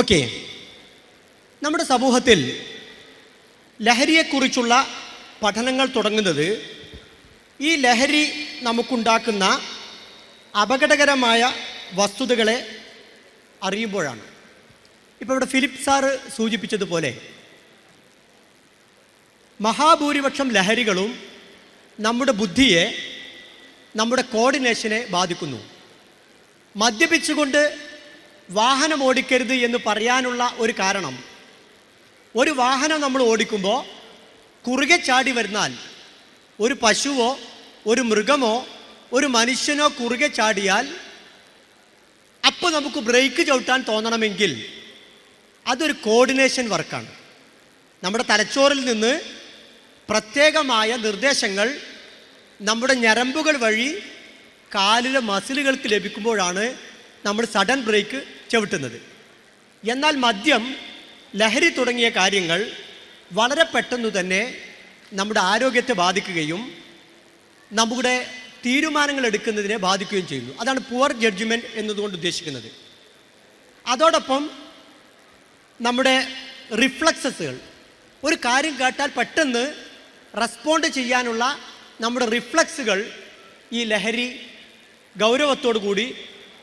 Okay. നമ്മുടെ സമൂഹത്തിൽ ലഹരിയെക്കുറിച്ചുള്ള പഠനങ്ങൾ തുടങ്ങുന്നത് ഈ ലഹരി നമുക്കുണ്ടാക്കുന്ന അപകടകരമായ വസ്തുതകളെ അറിയുമ്പോഴാണ്. ഇപ്പോൾ ഇവിടെ ഫിലിപ്പ് സാറ് സൂചിപ്പിച്ചതുപോലെ മഹാഭൂരിപക്ഷം ലഹരികളും നമ്മുടെ ബുദ്ധിയെ നമ്മുടെ കോർഡിനേഷനെ ബാധിക്കുന്നു. മദ്യപിച്ചുകൊണ്ട് വാഹനം ഓടിക്കരുത് എന്ന് പറയാനുള്ള ഒരു കാരണം. ഒരു വാഹനം നമ്മൾ ഓടിക്കുമ്പോൾ കുറുകെ ചാടി വരുന്നാൽ ഒരു പശുവോ ഒരു മൃഗമോ ഒരു മനുഷ്യനോ കുറുകെ ചാടിയാൽ അപ്പോൾ നമുക്ക് ബ്രേക്ക് ചവിട്ടാൻ തോന്നണമെങ്കിൽ അതൊരു കോർഡിനേഷൻ വർക്കാണ് നമ്മുടെ തലച്ചോറിൽ നിന്ന് പ്രത്യേകമായ നിർദ്ദേശങ്ങൾ നമ്മുടെ ഞരമ്പുകൾ വഴി കാലിലെ മസിലുകൾക്ക് ലഭിക്കുമ്പോഴാണ് നമ്മൾ സഡൻ ബ്രേക്ക് ചവിട്ടുന്നത്. എന്നാൽ മദ്യം ലഹരി തുടങ്ങിയ കാര്യങ്ങൾ വളരെ പെട്ടെന്ന് തന്നെ നമ്മുടെ ആരോഗ്യത്തെ ബാധിക്കുകയും നമ്മുടെ തീരുമാനങ്ങൾ എടുക്കുന്നതിനെ ബാധിക്കുകയും ചെയ്യുന്നു. അതാണ് പുവർ ജഡ്ജ്മെന്റ് എന്നതുകൊണ്ട് ഉദ്ദേശിക്കുന്നത്. അതോടൊപ്പം നമ്മുടെ റിഫ്ലക്സസുകൾ. ഒരു കാര്യം കേട്ടാൽ പെട്ടെന്ന് റെസ്പോണ്ട് ചെയ്യാനുള്ള നമ്മുടെ റിഫ്ലക്സുകൾ ഈ ലഹരി ഗൗരവത്തോടു കൂടി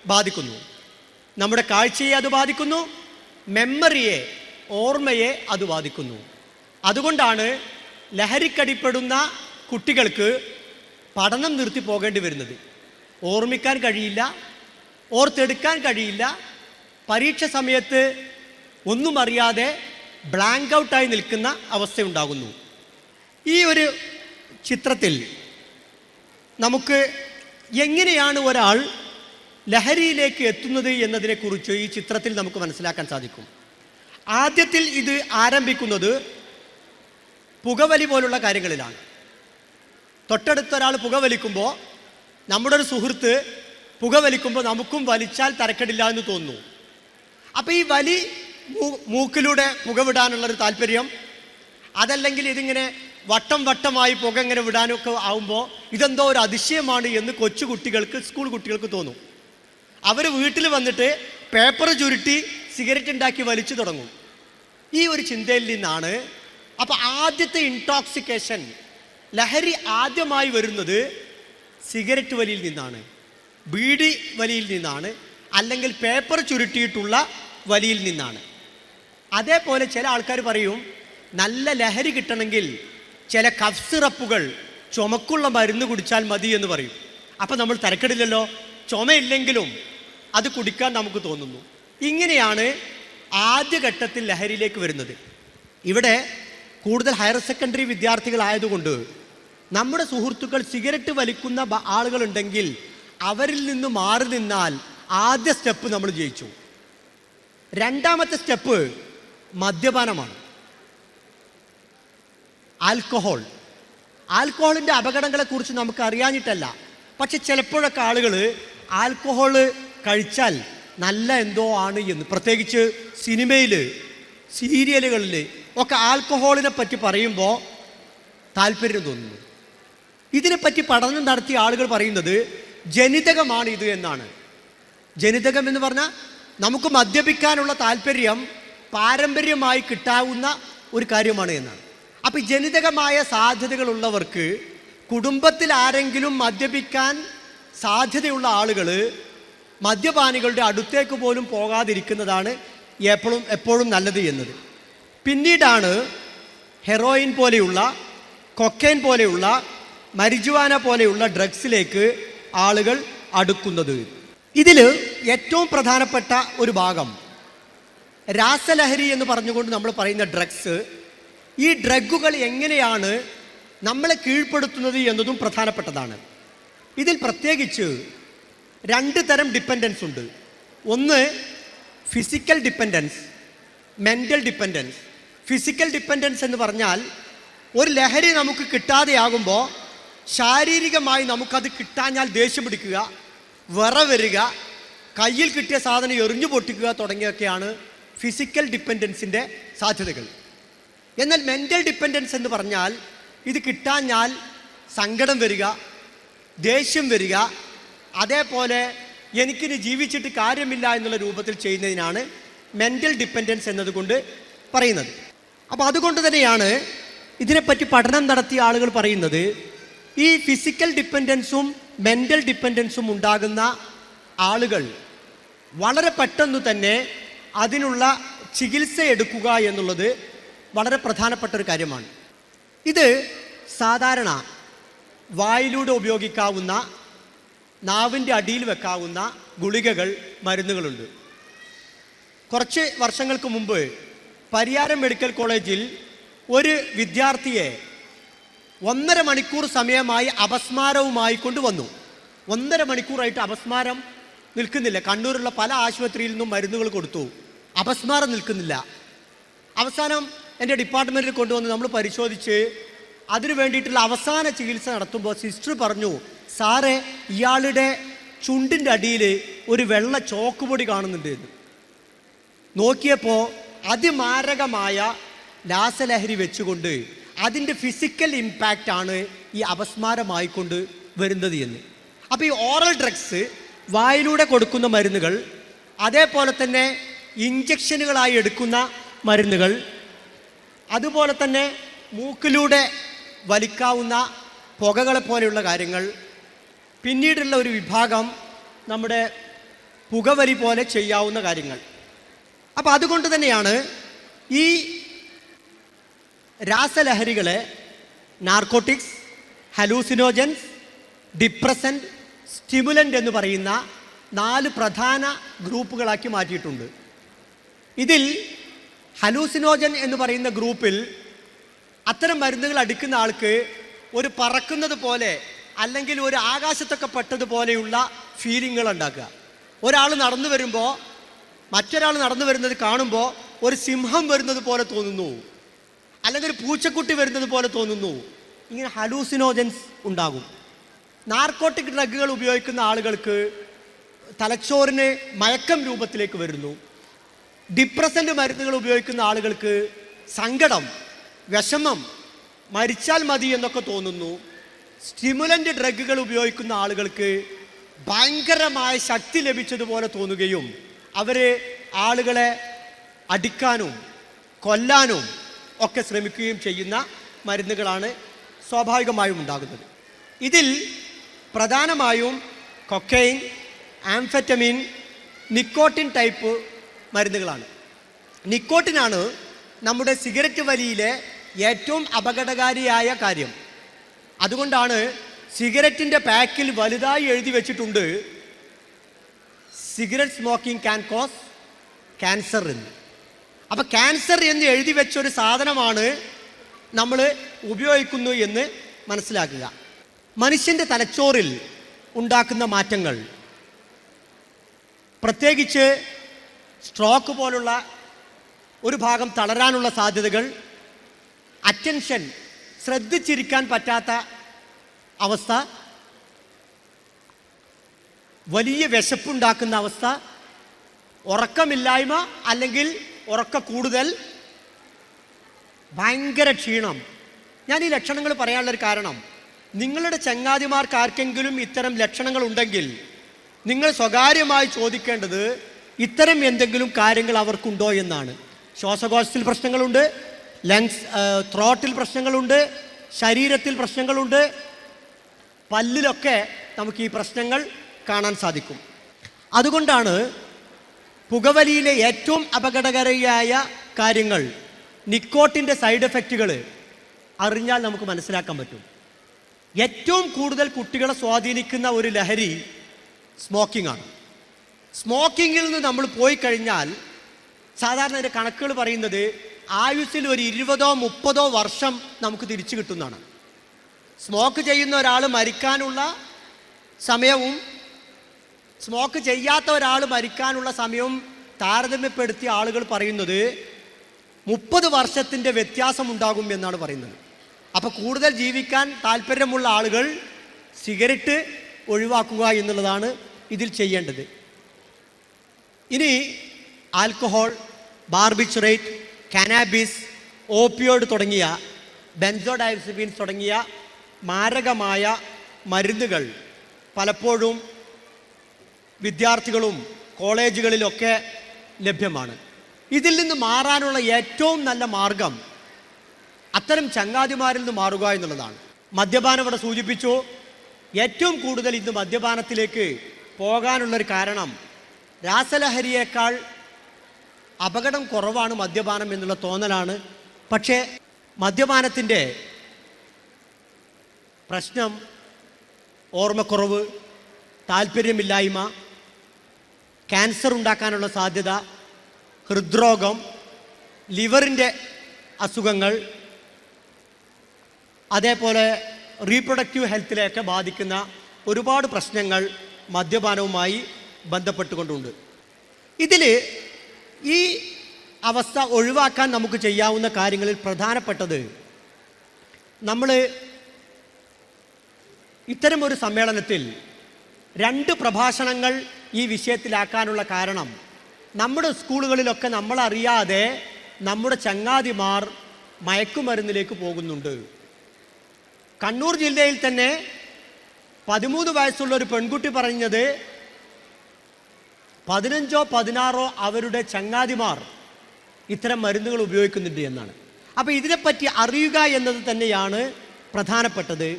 ബാധിക്കുന്നു. നമ്മുടെ കാഴ്ചയെ അത് ബാധിക്കുന്നു മെമ്മറിയെ ഓർമ്മയെ അത് ബാധിക്കുന്നു. അതുകൊണ്ടാണ് ലഹരിക്കടിപ്പെടുന്ന കുട്ടികൾക്ക് പഠനം നിർത്തി പോകേണ്ടി വരുന്നത്. ഓർമ്മിക്കാൻ കഴിയില്ല ഓർത്തെടുക്കാൻ കഴിയില്ല പരീക്ഷ സമയത്ത് ഒന്നും അറിയാതെ ബ്ലാങ്ക് ഔട്ടായി നിൽക്കുന്ന അവസ്ഥയുണ്ടാകുന്നു ഈ ഒരു ചിത്രത്തിൽ നമുക്ക് എങ്ങനെയാണ് ഒരാൾ ലഹരിയിലേക്ക് എത്തുന്നത് എന്നതിനെക്കുറിച്ച് ഈ ചിത്രത്തിൽ നമുക്ക് മനസ്സിലാക്കാൻ സാധിക്കും. ആദ്യത്തിൽ ഇത് ആരംഭിക്കുന്നത് പുകവലി പോലുള്ള കാര്യങ്ങളിലാണ്. തൊട്ടടുത്ത ഒരാൾ പുകവലിക്കുമ്പോൾ നമ്മുടെ ഒരു സുഹൃത്ത് പുകവലിക്കുമ്പോൾ നമുക്കും വലിച്ചാൽ തരക്കെടില്ല എന്ന് തോന്നുന്നു. അപ്പോൾ ഈ വലി മൂക്കിലൂടെ പുകവിടാനുള്ളൊരു താല്പര്യം അതല്ലെങ്കിൽ ഇതിങ്ങനെ വട്ടം വട്ടമായി പുക ഇങ്ങനെ വിടാനൊക്കെ ആവുമ്പോൾ ഇതെന്തോ ഒരു അതിശയമാണ് എന്ന് കൊച്ചു കുട്ടികൾക്ക് സ്കൂൾ കുട്ടികൾക്ക് തോന്നും. അവർ വീട്ടിൽ വന്നിട്ട് പേപ്പർ ചുരുട്ടി സിഗരറ്റ് ഉണ്ടാക്കി വലിച്ചു തുടങ്ങും. ഈ ഒരു ചിന്തയിൽ നിന്നാണ് അപ്പോൾ ആദ്യത്തെ ഇൻടോക്സിക്കേഷൻ ലഹരി ആദ്യമായി വരുന്നത് സിഗരറ്റ് വലിയിൽ നിന്നാണ് ബീഡി വലിയിൽ നിന്നാണ് അല്ലെങ്കിൽ പേപ്പർ ചുരുട്ടിയിട്ടുള്ള വലിയിൽ നിന്നാണ്. അതേപോലെ ചില ആൾക്കാർ പറയും നല്ല ലഹരി കിട്ടണമെങ്കിൽ ചില കഫ് സിറപ്പുകൾ ചുമക്കുള്ള മരുന്ന് കുടിച്ചാൽ മതി എന്ന് പറയും. അപ്പം നമ്മൾ തിരക്കിടില്ലല്ലോ? ചുമയില്ലെങ്കിലും അത് കുടിക്കാൻ നമുക്ക് തോന്നുന്നു. ഇങ്ങനെയാണ് ആദ്യഘട്ടത്തിൽ ലഹരിയിലേക്ക് വരുന്നത്. ഇവിടെ കൂടുതൽ ഹയർ സെക്കൻഡറി വിദ്യാർത്ഥികളായതുകൊണ്ട് നമ്മുടെ സുഹൃത്തുക്കൾ സിഗരറ്റ് വലിക്കുന്ന ആളുകളുണ്ടെങ്കിൽ അവരിൽ നിന്ന് മാറി നിന്നാൽ ആദ്യ സ്റ്റെപ്പ് നമ്മൾ ജയിച്ചു. രണ്ടാമത്തെ സ്റ്റെപ്പ് മദ്യപാനമാണ്. ആൽക്കഹോൾ ആൽക്കഹോളിന്റെ അപകടങ്ങളെക്കുറിച്ച് നമുക്ക് അറിയാഞ്ഞിട്ടല്ല പക്ഷെ ചിലപ്പോഴൊക്കെ ആളുകൾ ആൽക്കഹോൾ കഴിച്ചാൽ നല്ല എന്തോ ആണ് എന്ന്. പ്രത്യേകിച്ച് സിനിമയിൽ സീരിയലുകളിൽ ഒക്കെ ആൽക്കഹോളിനെ പറ്റി പറയുമ്പോൾ താല്പര്യം തോന്നുന്നു. ഇതിനെപ്പറ്റി പഠനം നടത്തിയ ആളുകൾ പറയുന്നത് ജനിതകമാണ് ഇത് എന്നാണ്. ജനിതകം എന്ന് പറഞ്ഞാൽ നമുക്ക് മദ്യപിക്കാനുള്ള താല്പര്യം പാരമ്പര്യമായി കിട്ടാവുന്ന ഒരു കാര്യമാണ് എന്നാണ്. അപ്പം ജനിതകമായ സാധ്യതകളുള്ളവർക്ക് കുടുംബത്തിൽ ആരെങ്കിലും മദ്യപിക്കാൻ സാധ്യതയുള്ള ആളുകൾ മദ്യപാനികളുടെ അടുത്തേക്ക് പോലും പോകാതിരിക്കുന്നതാണ് എപ്പോഴും എപ്പോഴും നല്ലത് എന്നത്. പിന്നീടാണ് ഹെറോയിൻ പോലെയുള്ള കൊക്കൈൻ പോലെയുള്ള മരിജുവാന പോലെയുള്ള ഡ്രഗ്സിലേക്ക് ആളുകൾ അടുക്കുന്നത്. ഇതിൽ ഏറ്റവും പ്രധാനപ്പെട്ട ഒരു ഭാഗം രാസലഹരി എന്ന് പറഞ്ഞുകൊണ്ട് നമ്മൾ പറയുന്ന ഡ്രഗ്സ് ഈ ഡ്രഗുകൾ എങ്ങനെയാണ് നമ്മളെ കീഴ്പ്പെടുത്തുന്നത് എന്നതും പ്രധാനപ്പെട്ടതാണ്. ഇതിൽ പ്രത്യേകിച്ച് രണ്ട് തരം ഡിപ്പെൻഡൻസ് ഉണ്ട്. ഒന്ന് physical dependence mental dependence physical dependence എന്ന് പറഞ്ഞാൽ ഒരു ലഹരി നമുക്ക് കിട്ടാതെയാകുമ്പോൾ ശാരീരികമായി നമുക്കത് കിട്ടാഞ്ഞാൽ ദേഷ്യം പിടിക്കുക വിറ വരിക കയ്യിൽ കിട്ടിയ സാധനം എറിഞ്ഞു പൊട്ടിക്കുക തുടങ്ങിയൊക്കെയാണ് ഫിസിക്കൽ ഡിപ്പെൻഡൻസിന്റെ സാധ്യതകൾ. എന്നാൽ മെന്റൽ ഡിപ്പെൻഡൻസ് എന്ന് പറഞ്ഞാൽ ഇത് കിട്ടാഞ്ഞാൽ സങ്കടം വരിക ദേഷ്യം വരിക അതേപോലെ എനിക്കിനി ജീവിച്ചിട്ട് കാര്യമില്ല എന്നുള്ള രൂപത്തിൽ ചെയ്യുന്നതിനാണ് മെന്റൽ ഡിപ്പെൻഡൻസ് എന്നതുകൊണ്ട് പറയുന്നത്. അപ്പോൾ അതുകൊണ്ട് തന്നെയാണ് ഇതിനെപ്പറ്റി പഠനം നടത്തിയ ആളുകൾ പറയുന്നത് ഈ ഫിസിക്കൽ ഡിപ്പെൻഡൻസും മെന്റൽ ഡിപ്പെൻഡൻസും ഉണ്ടാകുന്ന ആളുകൾ വളരെ പെട്ടെന്ന് തന്നെ അതിനുള്ള ചികിത്സ എടുക്കുക എന്നുള്ളത് വളരെ പ്രധാനപ്പെട്ട ഒരു കാര്യമാണ്. ഇത് സാധാരണ വായിലൂടെ ഉപയോഗിക്കാവുന്ന നാവിന്റെ അടിയിൽ വെക്കാവുന്ന ഗുളികകൾ മരുന്നുകളുണ്ട്. കുറച്ച് വർഷങ്ങൾക്ക് മുമ്പ് പരിയാരം മെഡിക്കൽ കോളേജിൽ ഒരു വിദ്യാർത്ഥിയെ ഒന്നര മണിക്കൂർ സമയമായി അപസ്മാരവുമായി കൊണ്ടുവന്നു. ഒന്നര മണിക്കൂറായിട്ട് അപസ്മാരം നിൽക്കുന്നില്ല. കണ്ണൂരുള്ള പല ആശുപത്രിയിൽ നിന്നും മരുന്നുകൾ കൊടുത്തു. അപസ്മാരം നിൽക്കുന്നില്ല. അവസാനം എന്റെ ഡിപ്പാർട്ട്മെന്റിൽ കൊണ്ടുവന്ന് നമ്മൾ പരിശോധിച്ച് അതിനു വേണ്ടിയിട്ടുള്ള അവസാന ചികിത്സ നടത്തുമ്പോൾ സിസ്റ്റർ പറഞ്ഞു സാറേ ഇയാളുടെ ചുണ്ടിന്റെ അടിയിൽ ഒരു വെള്ള ചോക്കുപൊടി കാണുന്നുണ്ട് എന്ന്. നോക്കിയപ്പോൾ അതിമാരകമായ രാസലഹരി വെച്ചുകൊണ്ട് അതിന്റെ ഫിസിക്കൽ ഇമ്പാക്റ്റ് ആണ് ഈ അപസ്മാരമായിക്കൊണ്ട് വരുന്നത് എന്ന്. അപ്പോൾ ഈ ഓറൽ ഡ്രഗ്സ് വായിലൂടെ കൊടുക്കുന്ന മരുന്നുകൾ അതേപോലെ തന്നെ ഇഞ്ചക്ഷനുകളായി എടുക്കുന്ന മരുന്നുകൾ അതുപോലെ തന്നെ മൂക്കിലൂടെ വലിക്കാവുന്ന പുകകളെ പോലെയുള്ള കാര്യങ്ങൾ പിന്നീടുള്ള ഒരു വിഭാഗം നമ്മുടെ പുകവലി പോലെ ചെയ്യാവുന്ന കാര്യങ്ങൾ. അപ്പോൾ അതുകൊണ്ട് തന്നെയാണ് ഈ രാസലഹരികളെ നാർക്കോട്ടിക്സ് ഹലൂസിനോജൻസ് ഡിപ്രസന്റ് സ്റ്റിമുലന്റ് എന്ന് പറയുന്ന നാല് പ്രധാന ഗ്രൂപ്പുകളാക്കി മാറ്റിയിട്ടുണ്ട്. ഇതിൽ ഹലൂസിനോജൻ എന്ന് പറയുന്ന ഗ്രൂപ്പിൽ അത്തരം മരുന്നുകൾ അടിക്കുന്ന ആൾക്ക് ഒരു പറക്കുന്നത് പോലെ അല്ലെങ്കിൽ ഒരു ആകാശത്തൊക്കെ പെട്ടതുപോലെയുള്ള ഫീലിങ്ങുകൾ ഉണ്ടാക്കുക. ഒരാൾ നടന്നു വരുമ്പോൾ മറ്റൊരാൾ നടന്നു വരുന്നത് കാണുമ്പോൾ ഒരു സിംഹം വരുന്നത് പോലെ തോന്നുന്നു. അല്ലെങ്കിൽ ഒരു പൂച്ചക്കുട്ടി വരുന്നത് പോലെ തോന്നുന്നു. ഇങ്ങനെ ഹലൂസിനോജൻസ് ഉണ്ടാകും. നാർക്കോട്ടിക് ഡ്രഗുകൾ ഉപയോഗിക്കുന്ന ആളുകൾക്ക് തലച്ചോറിന് മയക്കം രൂപത്തിലേക്ക് വരുന്നു. ഡിപ്രസന്റ് മരുന്നുകൾ ഉപയോഗിക്കുന്ന ആളുകൾക്ക് സങ്കടം വിഷമം. മരിച്ചാൽ മതി എന്നൊക്കെ തോന്നുന്നു. സ്റ്റിമുലന്റ് ഡ്രഗുകൾ ഉപയോഗിക്കുന്ന ആളുകൾക്ക് ഭയങ്കരമായ ശക്തി ലഭിച്ചതുപോലെ തോന്നുകയും അവർ ആളുകളെ അടിക്കാനും കൊല്ലാനും ഒക്കെ ശ്രമിക്കുകയും ചെയ്യുന്ന മരുന്നുകളാണ് സ്വാഭാവികമായും ഉണ്ടാകുന്നത്. ഇതിൽ പ്രധാനമായും കൊക്കൈൻ ആംഫെറ്റമിൻ നിക്കോട്ടിൻ ടൈപ്പ് മരുന്നുകളാണ്. നിക്കോട്ടിനാണ് നമ്മുടെ സിഗരറ്റ് വലിയിലെ ഏറ്റവും അപകടകാരിയായ കാര്യം. അതുകൊണ്ടാണ് സിഗരറ്റിന്റെ പാക്കിൽ വലുതായി എഴുതി വെച്ചിട്ടുണ്ട് cigarette smoking can cause cancer എന്ന്. അപ്പോൾ ക്യാൻസർ എന്ന് എഴുതി വെച്ചൊരു സാധനമാണ് നമ്മൾ ഉപയോഗിക്കുന്നു എന്ന് മനസ്സിലാക്കുക. മനുഷ്യന്റെ തലച്ചോറിൽ ഉണ്ടാക്കുന്ന മാറ്റങ്ങൾ പ്രത്യേകിച്ച് സ്ട്രോക്ക് പോലുള്ള ഒരു ഭാഗം തളരാനുള്ള സാധ്യതകൾ അറ്റൻഷൻ ശ്രദ്ധിച്ചിരിക്കാൻ പറ്റാത്ത അവസ്ഥ വലിയ വിശപ്പുണ്ടാക്കുന്ന അവസ്ഥ ഉറക്കമില്ലായ്മ അല്ലെങ്കിൽ ഉറക്ക കൂടുതൽ ഭയങ്കര ക്ഷീണം. ഞാൻ ഈ ലക്ഷണങ്ങൾ പറയാനുള്ളൊരു കാരണം നിങ്ങളുടെ ചങ്ങാതിമാർക്ക് ആർക്കെങ്കിലും ഇത്തരം ലക്ഷണങ്ങൾ ഉണ്ടെങ്കിൽ നിങ്ങൾ സ്വകാര്യമായി ചോദിക്കേണ്ടത് ഇത്തരം എന്തെങ്കിലും കാര്യങ്ങൾ അവർക്കുണ്ടോ എന്നാണ്. ശ്വാസകോശത്തിൽ പ്രശ്നങ്ങളുണ്ട് ലങ്സ് ത്രോട്ടിൽ പ്രശ്നങ്ങളുണ്ട് ശരീരത്തിൽ പ്രശ്നങ്ങളുണ്ട് പല്ലിലൊക്കെ നമുക്ക് ഈ പ്രശ്നങ്ങൾ കാണാൻ സാധിക്കും. അതുകൊണ്ടാണ് പുകവലിയിലെ ഏറ്റവും അപകടകരമായ കാര്യങ്ങൾ നിക്കോട്ടിന്റെ സൈഡ് എഫക്റ്റുകൾ അറിഞ്ഞാൽ നമുക്ക് മനസ്സിലാക്കാൻ പറ്റും. ഏറ്റവും കൂടുതൽ കുട്ടികളെ സ്വാധീനിക്കുന്ന ഒരു ലഹരി സ്മോക്കിംഗ് ആണ്. സ്മോക്കിങ്ങിൽ നിന്ന് നമ്മൾ പോയി കഴിഞ്ഞാൽ സാധാരണ കണക്കുകൾ പറയുന്നത് ആയുസ്സിൽ ഒരു ഇരുപതോ മുപ്പതോ വർഷം നമുക്ക് തിരിച്ചു കിട്ടുന്നതാണ്. സ്മോക്ക് ചെയ്യുന്ന ഒരാൾ മരിക്കാനുള്ള സമയവും സ്മോക്ക് ചെയ്യാത്ത ഒരാൾ മരിക്കാനുള്ള സമയവും താരതമ്യപ്പെടുത്തിയ ആളുകൾ പറയുന്നത് മുപ്പത് വർഷത്തിന്റെ വ്യത്യാസം ഉണ്ടാകും എന്നാണ് പറയുന്നത്. അപ്പോൾ കൂടുതൽ ജീവിക്കാൻ താല്പര്യമുള്ള ആളുകൾ സിഗരറ്റ് ഒഴിവാക്കുക എന്നുള്ളതാണ് ഇതിൽ ചെയ്യേണ്ടത്. ഇനി ആൽക്കഹോൾ ബാർബിച്ചുറേറ്റ് കാനാബിസ് ഓപ്പിയോഡ് തുടങ്ങിയ ബെൻസോഡൈസിബീൻസ് തുടങ്ങിയ മാരകമായ മരുന്നുകൾ പലപ്പോഴും വിദ്യാർത്ഥികളും കോളേജുകളിലൊക്കെ ലഭ്യമാണ്. ഇതിൽ നിന്ന് മാറാനുള്ള ഏറ്റവും നല്ല മാർഗം അത്തരം ചങ്ങാതിമാരിൽ നിന്ന് മാറുക എന്നുള്ളതാണ്. മദ്യപാനം ഇവിടെ സൂചിപ്പിച്ചു. ഏറ്റവും കൂടുതൽ ഇന്ന് മദ്യപാനത്തിലേക്ക് പോകാനുള്ളൊരു കാരണം രാസലഹരിയേക്കാൾ അപകടം കുറവാണ് മദ്യപാനം എന്നുള്ള തോന്നലാണ്. പക്ഷേ മദ്യപാനത്തിന്റെ പ്രശ്നം ഓർമ്മക്കുറവ് താല്പര്യമില്ലായ്മ ക്യാൻസർ ഉണ്ടാക്കാനുള്ള സാധ്യത ഹൃദ്രോഗം ലിവറിന്റെ അസുഖങ്ങൾ അതേപോലെ റീപ്രൊഡക്റ്റീവ് ഹെൽത്തിലെയൊക്കെ ബാധിക്കുന്ന ഒരുപാട് പ്രശ്നങ്ങൾ മദ്യപാനവുമായി ബന്ധപ്പെട്ടുകൊണ്ടുണ്ട്. ഇതിൽ ഈ അവസ്ഥ ഒഴിവാക്കാൻ നമുക്ക് ചെയ്യാവുന്ന കാര്യങ്ങളിൽ പ്രധാനപ്പെട്ടത് നമ്മൾ ഇത്തരം ഒരു സമ്മേളനത്തിൽ രണ്ട് പ്രഭാഷണങ്ങൾ ഈ വിഷയത്തിലാക്കാനുള്ള കാരണം നമ്മുടെ സ്കൂളുകളിലൊക്കെ നമ്മളറിയാതെ നമ്മുടെ ചങ്ങാതിമാർ മയക്കുമരുന്നിലേക്ക് പോകുന്നുണ്ട്. കണ്ണൂർ ജില്ലയിൽ തന്നെ പതിമൂന്ന് വയസ്സുള്ള ഒരു പെൺകുട്ടി പറഞ്ഞത് പതിനഞ്ചോ പതിനാറോ അവരുടെ ചങ്ങാതിമാർ ഇത്തരം മരുന്നുകൾ ഉപയോഗിക്കുന്നുണ്ട് എന്നാണ്. അപ്പോൾ ഇതിനെപ്പറ്റി അറിയുക എന്നത് തന്നെയാണ് പ്രധാനപ്പെട്ടത്.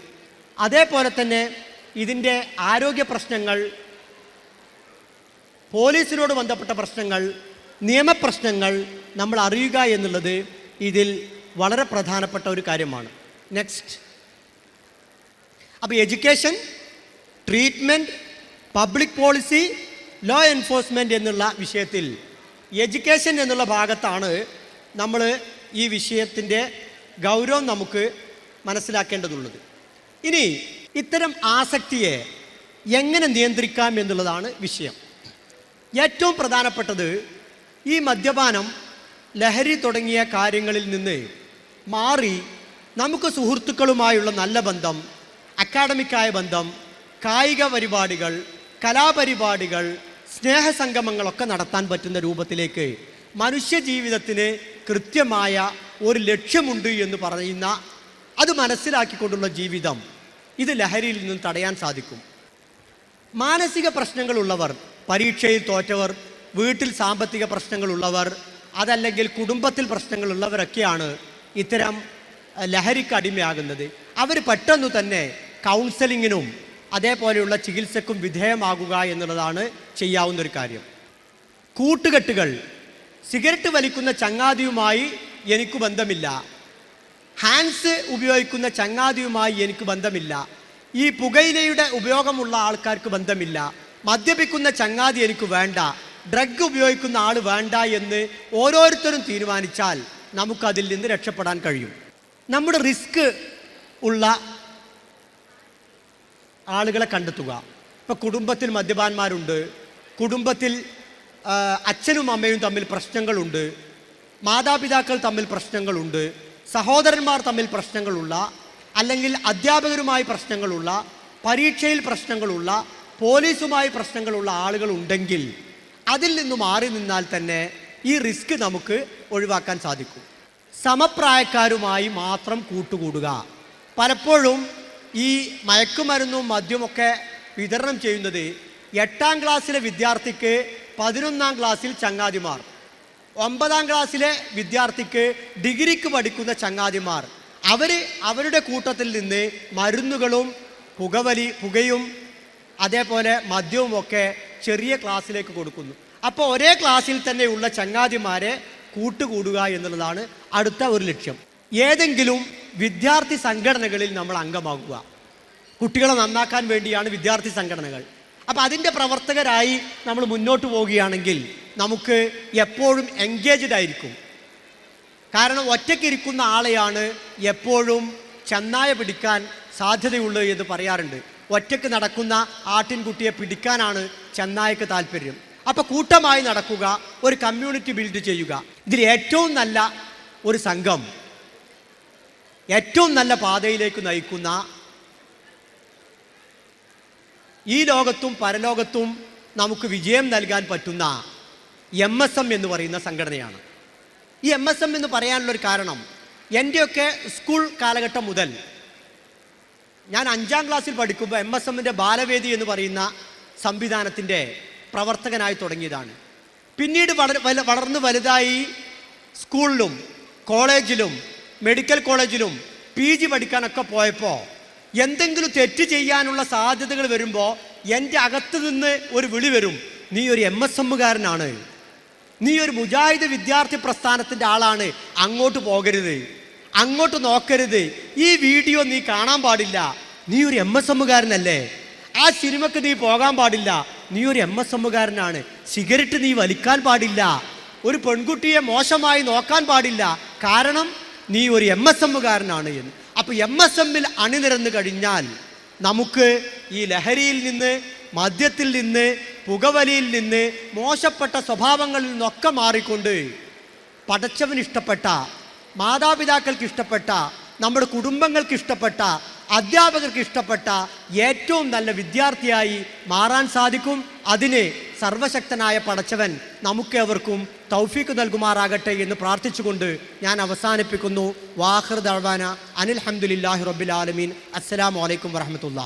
അതേപോലെ തന്നെ ഇതിന്റെ ആരോഗ്യ പ്രശ്നങ്ങൾ പോലീസിനോട് ബന്ധപ്പെട്ട പ്രശ്നങ്ങൾ നിയമപ്രശ്നങ്ങൾ നമ്മൾ അറിയുക എന്നുള്ളത് ഇതിൽ വളരെ പ്രധാനപ്പെട്ട ഒരു കാര്യമാണ്. നെക്സ്റ്റ് അപ്പോൾ education treatment public policy law enforcement എന്നുള്ള വിഷയത്തിൽ എഡ്യൂക്കേഷൻ എന്നുള്ള ഭാഗത്താണ് നമ്മൾ ഈ വിഷയത്തിന്റെ ഗൗരവം നമുക്ക് മനസ്സിലാക്കേണ്ടതുള്ളത്. ഇനി ഇത്തരം ആസക്തിയെ എങ്ങനെ നിയന്ത്രിക്കാം എന്നുള്ളതാണ് വിഷയം. ഏറ്റവും പ്രധാനപ്പെട്ടത് ഈ മദ്യപാനം ലഹരി തുടങ്ങിയ കാര്യങ്ങളിൽ നിന്ന് മാറി നമുക്ക് സുഹൃത്തുക്കളുമായുള്ള നല്ല ബന്ധം അക്കാഡമിക്കായ ബന്ധം കായിക പരിപാടികൾ കലാപരിപാടികൾ സ്നേഹസംഗമങ്ങളൊക്കെ നടത്താൻ പറ്റുന്ന രൂപത്തിലേക്ക് മനുഷ്യ ജീവിതത്തിന് കൃത്യമായ ഒരു ലക്ഷ്യമുണ്ട് എന്ന് പറയുന്ന അത് മനസ്സിലാക്കിക്കൊണ്ടുള്ള ജീവിതം ഇത് ലഹരിയിൽ നിന്നും തടയാൻ സാധിക്കും. മാനസിക പ്രശ്നങ്ങളുള്ളവർ പരീക്ഷയിൽ തോറ്റവർ വീട്ടിൽ സാമ്പത്തിക പ്രശ്നങ്ങളുള്ളവർ അതല്ലെങ്കിൽ കുടുംബത്തിൽ പ്രശ്നങ്ങളുള്ളവരൊക്കെയാണ് ഇത്തരം ലഹരിക്ക് അടിമയാകുന്നത്. അവർ പെട്ടെന്ന് തന്നെ കൗൺസലിങ്ങിനും അതേപോലെയുള്ള ചികിത്സക്കും വിധേയമാകുക എന്നുള്ളതാണ് ചെയ്യാവുന്ന ഒരു കാര്യം. കൂട്ടുകെട്ടുകൾ സിഗരറ്റ് വലിക്കുന്ന ചങ്ങാതിയുമായി എനിക്ക് ബന്ധമില്ല. ഹാൻഡ്സ് ഉപയോഗിക്കുന്ന ചങ്ങാതിയുമായി എനിക്ക് ബന്ധമില്ല. ഈ പുകയിലയുടെ ഉപയോഗമുള്ള ആൾക്കാർക്ക് ബന്ധമില്ല. മദ്യപിക്കുന്ന ചങ്ങാതി എനിക്ക് വേണ്ട. ഡ്രഗ് ഉപയോഗിക്കുന്ന ആൾ വേണ്ട എന്ന് ഓരോരുത്തരും തീരുമാനിച്ചാൽ നമുക്കതിൽ നിന്ന് രക്ഷപ്പെടാൻ കഴിയും. നമ്മുടെ റിസ്ക് ഉള്ള ആളുകളെ കണ്ടെത്തുക. ഇപ്പം കുടുംബത്തിൽ മദ്യപാന്മാരുണ്ട്. കുടുംബത്തിൽ അച്ഛനും അമ്മയും തമ്മിൽ പ്രശ്നങ്ങളുണ്ട്. മാതാപിതാക്കൾ തമ്മിൽ പ്രശ്നങ്ങളുണ്ട്. സഹോദരന്മാർ തമ്മിൽ പ്രശ്നങ്ങളുള്ള അല്ലെങ്കിൽ അധ്യാപകരുമായി പ്രശ്നങ്ങളുള്ള പരീക്ഷയിൽ പ്രശ്നങ്ങളുള്ള പോലീസുമായി പ്രശ്നങ്ങളുള്ള ആളുകൾ ഉണ്ടെങ്കിൽ അതിൽ നിന്ന് മാറി നിന്നാൽ തന്നെ ഈ റിസ്ക് നമുക്ക് ഒഴിവാക്കാൻ സാധിക്കും. സമപ്രായക്കാരുമായി മാത്രം കൂട്ടുകൂടുക. പലപ്പോഴും ഈ മയക്കുമരുന്നും മദ്യമൊക്കെ വിതരണം ചെയ്യുന്നത് എട്ടാം ക്ലാസ്സിലെ വിദ്യാർത്ഥിക്ക് പതിനൊന്നാം ക്ലാസ്സിൽ ചങ്ങാതിമാർ ഒമ്പതാം ക്ലാസ്സിലെ വിദ്യാർത്ഥിക്ക് ഡിഗ്രിക്ക് പഠിക്കുന്ന ചങ്ങാതിമാർ. അവർ അവരുടെ കൂട്ടത്തിൽ നിന്ന് മരുന്നുകളും പുകവലി പുകയും അതേപോലെ മദ്യവും ഒക്കെ ചെറിയ ക്ലാസ്സിലേക്ക് കൊടുക്കുന്നു. അപ്പോൾ ഒരേ ക്ലാസ്സിൽ തന്നെയുള്ള ചങ്ങാതിമാരെ കൂട്ടുകൂടുക എന്നുള്ളതാണ് അടുത്ത ഒരു ലക്ഷ്യം. ഏതെങ്കിലും വിദ്യാർത്ഥി സംഘടനകളിൽ നമ്മൾ അംഗമാകുക. കുട്ടികളെ നന്നാക്കാൻ വേണ്ടിയാണ് വിദ്യാർത്ഥി സംഘടനകൾ. അപ്പോൾ അതിന്റെ പ്രവർത്തകരായി നമ്മൾ മുന്നോട്ട് പോവുകയാണെങ്കിൽ നമുക്ക് എപ്പോഴും എൻഗേജ്ഡ് ആയിരിക്കും. കാരണം ഒറ്റയ്ക്കിരിക്കുന്ന ആളെയാണ് എപ്പോഴും ചെന്നായ പിടിക്കാൻ സാധ്യതയുള്ളത് എന്ന് പറയാറുണ്ട്. ഒറ്റയ്ക്ക് നടക്കുന്ന ആട്ടിൻകുട്ടിയെ പിടിക്കാനാണ് ചെന്നായക്ക് താല്പര്യം. അപ്പോൾ കൂട്ടമായി നടക്കുക ഒരു കമ്മ്യൂണിറ്റി ബിൽഡ് ചെയ്യുക. ഇതിൽ ഏറ്റവും നല്ല ഒരു സംഘം ഏറ്റവും നല്ല പാതയിലേക്ക് നയിക്കുന്ന ഈ ലോകത്തും പരലോകത്തും നമുക്ക് വിജയം നൽകാൻ പറ്റുന്ന എം എസ് എം എന്ന് പറയുന്ന സംഘടനയാണ്. ഈ എം എസ് എം എന്ന് പറയാനുള്ളൊരു കാരണം എന്റെയൊക്കെ സ്കൂൾ കാലഘട്ടം മുതൽ ഞാൻ അഞ്ചാം ക്ലാസ്സിൽ പഠിക്കുമ്പോൾ എം എസ് എമ്മിന്റെ ബാലവേദി എന്ന് പറയുന്ന സംവിധാനത്തിന്റെ പ്രവർത്തകനായി തുടങ്ങിയതാണ്. പിന്നീട് വളർ വളർന്ന് വലുതായി സ്കൂളിലും കോളേജിലും മെഡിക്കൽ കോളേജിലും പി ജി പഠിക്കാനൊക്കെ പോയപ്പോൾ എന്തെങ്കിലും തെറ്റ് ചെയ്യാനുള്ള സാധ്യതകൾ വരുമ്പോൾ എന്റെ അകത്ത് നിന്ന് ഒരു വിളി വരും. നീ ഒരു എം എസ് എമ്മുകാരനാണ്. നീ ഒരു മുജാഹിദ് വിദ്യാർത്ഥി പ്രസ്ഥാനത്തിന്റെ ആളാണ്. അങ്ങോട്ട് പോകരുത്. അങ്ങോട്ട് നോക്കരുത്. ഈ വീഡിയോ നീ കാണാൻ പാടില്ല. നീ ഒരു എം എസ് എമ്മുകാരനല്ലേ? ആ സിനിമക്ക് നീ പോകാൻ പാടില്ല. നീ ഒരു എം എസ് എമ്മുകാരനാണ്. സിഗരറ്റ് നീ വലിക്കാൻ പാടില്ല. ഒരു പെൺകുട്ടിയെ മോശമായി നോക്കാൻ പാടില്ല. കാരണം നീ ഒരു എം എസ് എമ്മുകാരനാണ് എന്ന്. അപ്പോൾ എം എസ് എമ്മിൽ അണിനിരന്ന് കഴിഞ്ഞാൽ നമുക്ക് ഈ ലഹരിയിൽ നിന്ന് മദ്യത്തിൽ നിന്ന് പുകവലിയിൽ നിന്ന് മോശപ്പെട്ട സ്വഭാവങ്ങളിൽ നിന്നൊക്കെ മാറിക്കൊണ്ട് പടച്ചവന് ഇഷ്ടപ്പെട്ട മാതാപിതാക്കൾക്ക് ഇഷ്ടപ്പെട്ട നമ്മുടെ കുടുംബങ്ങൾക്ക് ഇഷ്ടപ്പെട്ട അധ്യാപകർക്ക് ഇഷ്ടപ്പെട്ട ഏറ്റവും നല്ല വിദ്യാർത്ഥിയായി മാറാൻ സാധിക്കും. അതിന് സർവശക്തനായ പടച്ചവൻ നമുക്കേവർക്കും തൗഫീക്ക് നൽകുമാറാകട്ടെ എന്ന് പ്രാർത്ഥിച്ചുകൊണ്ട് ഞാൻ അവസാനിപ്പിക്കുന്നു. വാഹൃദ് അഴ്വാന അനിൽ ഹംദുലില്ലാഹി റബ്ബിൽ ആലമീൻ. അസ്സലാമു അലൈക്കും വറഹമത്തുള്ള